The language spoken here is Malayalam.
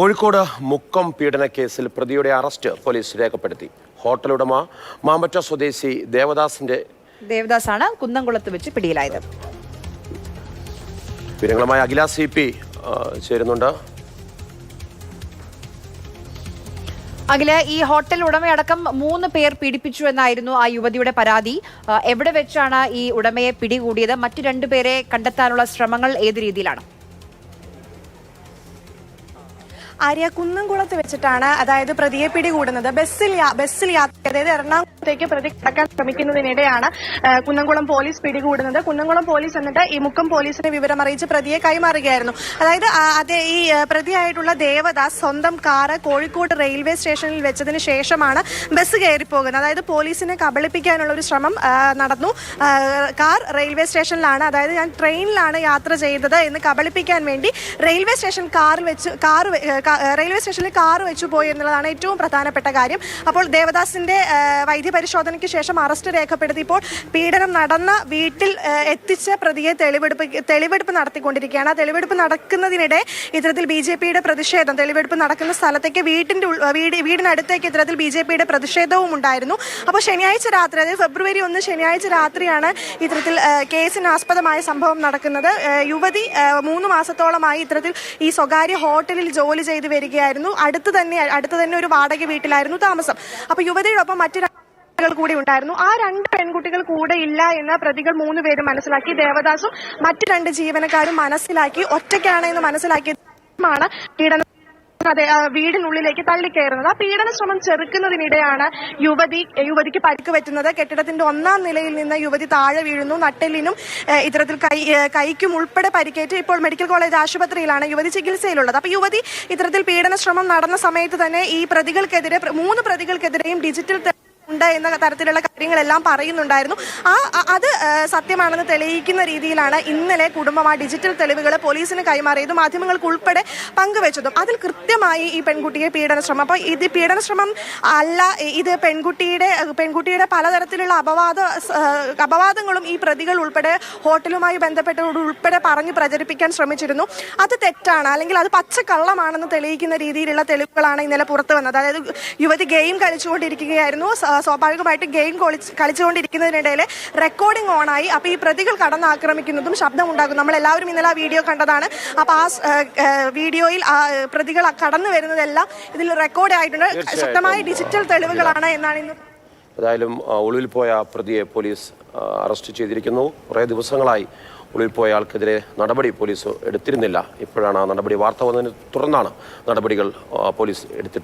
കോഴിക്കോട് മുക്കം പീഡന കേസിൽ പ്രതിയുടെ അറസ്റ്റ് പോലീസ് രേഖപ്പെടുത്തി. ഹോട്ടൽ ഉടമ മാമ്പറ്റ സ്വദേശി ദേവദാസിന്റെ ദേവദാസാണ് കുന്നംകുളത്ത് വെച്ച് പിടിയിലായത്. വിവരങ്ങളുമായി അഖില സി പി ചേരുന്നുണ്ട്. അഖില ഈ ഹോട്ടൽ ഉടമയടക്കം മൂന്ന് പേർ പീഡിപ്പിച്ചു എന്നായിരുന്നു ആ യുവതിയുടെ പരാതി. എവിടെ വെച്ചാണ് ഈ ഉടമയെ പിടികൂടിയത്? മറ്റു രണ്ടുപേരെ കണ്ടെത്താനുള്ള ശ്രമങ്ങൾ ഏത് രീതിയിലാണ്? ആര്യ കുന്നംകുളത്ത് വെച്ചിട്ടാണ് അതായത് പ്രതിയെ പിടികൂടുന്നത്. ബസ്സിൽ ബസ്സിൽ യാത്ര അതായത് എറണാകുളത്തേക്ക് പ്രതി കടക്കാൻ ശ്രമിക്കുന്നതിനിടെയാണ് കുന്നംകുളം പോലീസ് പിടികൂടുന്നത്. കുന്നംകുളം പോലീസ് എന്നിട്ട് ഈ മുക്കം പോലീസിനെ വിവരം അറിയിച്ച് പ്രതിയെ കൈമാറുകയായിരുന്നു. അതായത് അതേ ഈ പ്രതിയായിട്ടുള്ള ദേവദാസ് സ്വന്തം കാറ് കോഴിക്കോട് റെയിൽവേ സ്റ്റേഷനിൽ വെച്ചതിന് ശേഷമാണ് ബസ് കയറി പോകുന്നത് അതായത് പോലീസിനെ കബളിപ്പിക്കാനുള്ള ഒരു ശ്രമം നടന്നു. കാർ റെയിൽവേ സ്റ്റേഷനിലാണ്. അതായത് ഞാൻ ട്രെയിനിലാണ് യാത്ര ചെയ്തത് എന്ന് കബളിപ്പിക്കാൻ വേണ്ടി റെയിൽവേ സ്റ്റേഷൻ കാറിൽ വെച്ച് കാർ റെയിൽവേ സ്റ്റേഷനിൽ കാർ വെച്ചു പോയി എന്നുള്ളതാണ് ഏറ്റവും പ്രധാനപ്പെട്ട കാര്യം. അപ്പോൾ ദേവദാസിന്റെ വൈദ്യ പരിശോധനയ്ക്ക് ശേഷം അറസ്റ്റ് രേഖപ്പെടുത്തിയപ്പോൾ പീഡനം നടന്ന വീട്ടിൽ എത്തിച്ച പ്രതിയെ തെളിവെടുപ്പ് തെളിവെടുപ്പ് നടത്തിക്കൊണ്ടിരിക്കുകയാണ്. ആ തെളിവെടുപ്പ് നടക്കുന്നതിനിടെ ഇത്തരത്തിൽ ബി ജെ പിയുടെ പ്രതിഷേധം തെളിവെടുപ്പ് നടക്കുന്ന സ്ഥലത്തേക്ക് വീട്ടിന്റെ വീട് വീടിനടുത്തേക്ക് ഇത്തരത്തിൽ ബി ജെ പിയുടെ പ്രതിഷേധവും ഉണ്ടായിരുന്നു. അപ്പോൾ ശനിയാഴ്ച രാത്രി അതായത് ഫെബ്രുവരി ഒന്ന് ശനിയാഴ്ച രാത്രിയാണ് ഇത്തരത്തിൽ കേസിന് ആസ്പദമായ സംഭവം നടക്കുന്നത്. യുവതി മൂന്ന് മാസത്തോളമായി ഇത്തരത്തിൽ ഈ സ്വകാര്യ ഹോട്ടലിൽ ജോലി ചെയ്ത് വരികയായിരുന്നു. അടുത്ത് തന്നെ അടുത്ത് തന്നെ ഒരു വാടക വീട്ടിലായിരുന്നു താമസം. അപ്പൊ യുവതിയോടൊപ്പം മറ്റു കൂടി ഉണ്ടായിരുന്നു. ആ രണ്ട് പെൺകുട്ടികൾ കൂടെ ഇല്ല എന്ന് പ്രതികൾ മൂന്ന് പേരും മനസ്സിലാക്കി. ദേവദാസും മറ്റു രണ്ട് ജീവനക്കാരും മനസ്സിലാക്കി. ഒറ്റയ്ക്കാണ് എന്ന് മനസ്സിലാക്കിയതാണ് പീഡനം അതെ വീടിനുള്ളിലേക്ക് തള്ളിക്കയറുന്നത്. ആ പീഡന ശ്രമം ചെറുക്കുന്നതിനിടെയാണ് യുവതി യുവതിക്ക് പരിക്ക് പറ്റുന്നത്. കെട്ടിടത്തിന്റെ ഒന്നാം നിലയിൽ നിന്ന് യുവതി താഴെ വീഴുന്നു. നട്ടെല്ലിനും ഇത്തരത്തിൽ കൈ കൈക്കും ഉൾപ്പെടെ പരിക്കേറ്റ്. ഇപ്പോൾ മെഡിക്കൽ കോളേജ് ആശുപത്രിയിലാണ് യുവതി ചികിത്സയിലുള്ളത്. അപ്പൊ യുവതി ഇത്തരത്തിൽ പീഡന ശ്രമം നടന്ന സമയത്ത് തന്നെ ഈ പ്രതികൾക്കെതിരെ മൂന്ന് പ്രതികൾക്കെതിരെയും ഡിജിറ്റൽ ഉണ്ട് എന്ന തരത്തിലുള്ള കാര്യങ്ങളെല്ലാം പറയുന്നുണ്ടായിരുന്നു. ആ അത് സത്യമാണെന്ന് തെളിയിക്കുന്ന രീതിയിലാണ് ഇന്നലെ കുടുംബം ആ ഡിജിറ്റൽ തെളിവുകൾ പോലീസിന് കൈമാറിയതും മാധ്യമങ്ങൾക്ക് ഉൾപ്പെടെ പങ്കുവച്ചതും. അതിൽ കൃത്യമായി ഈ പെൺകുട്ടിയെ പീഡനശ്രമം. അപ്പോൾ ഇത് പീഡന ശ്രമം അല്ല ഇത് പെൺകുട്ടിയുടെ പെൺകുട്ടിയുടെ പലതരത്തിലുള്ള അപവാദ അപവാദങ്ങളും ഈ പ്രതികൾ ഉൾപ്പെടെ ഹോട്ടലുമായി ബന്ധപ്പെട്ടവരോട് ഉൾപ്പെടെ പറഞ്ഞ് പ്രചരിപ്പിക്കാൻ ശ്രമിച്ചിരുന്നു. അത് തെറ്റാണ്. അല്ലെങ്കിൽ അത് പച്ചക്കള്ളമാണെന്ന് തെളിയിക്കുന്ന രീതിയിലുള്ള തെളിവുകളാണ് ഇന്നലെ പുറത്തു വന്നത്. അതായത് യുവതി ഗെയിം കളിച്ചുകൊണ്ടിരിക്കുകയായിരുന്നു. സ്വാഭാവികമായിട്ട് ഗെയിം കളിച്ചുകൊണ്ടിരിക്കുന്നതിനിടയിൽ റെക്കോർഡിംഗ് ഓണായി അപ്പോൾ ഈ പ്രതികൾ കടന്നാക്രമിക്കുന്നതും ശബ്ദമുണ്ടാകും. നമ്മൾ എല്ലാവരും ഇന്നലെ ആ വീഡിയോ കണ്ടതാണ്. അപ്പോൾ ആ വീഡിയോയിൽ ആ പ്രതികൾ കടന്നു വരുന്നതെല്ലാം ഇതിൽ റെക്കോർഡ് ആയിട്ടുണ്ട്. ശക്തമായ ഡിജിറ്റൽ തെളിവുകളാണ് എന്നാണ് ഇന്ന്. ഏതായാലും ഉള്ളിൽ ഒളിവിൽ പോയ പ്രതിയെ പോലീസ് അറസ്റ്റ് ചെയ്തിരിക്കുന്നു. കുറേ ദിവസങ്ങളായി ഒളിവിൽ പോയ ആൾക്കെതിരെ നടപടി പോലീസ് എടുത്തിരുന്നില്ല. ഇപ്പോഴാണ് ആ നടപടി വാർത്ത വന്നതിനെ തുടർന്നാണ് നടപടികൾ പോലീസ് എടുത്തിട്ടുള്ളത്.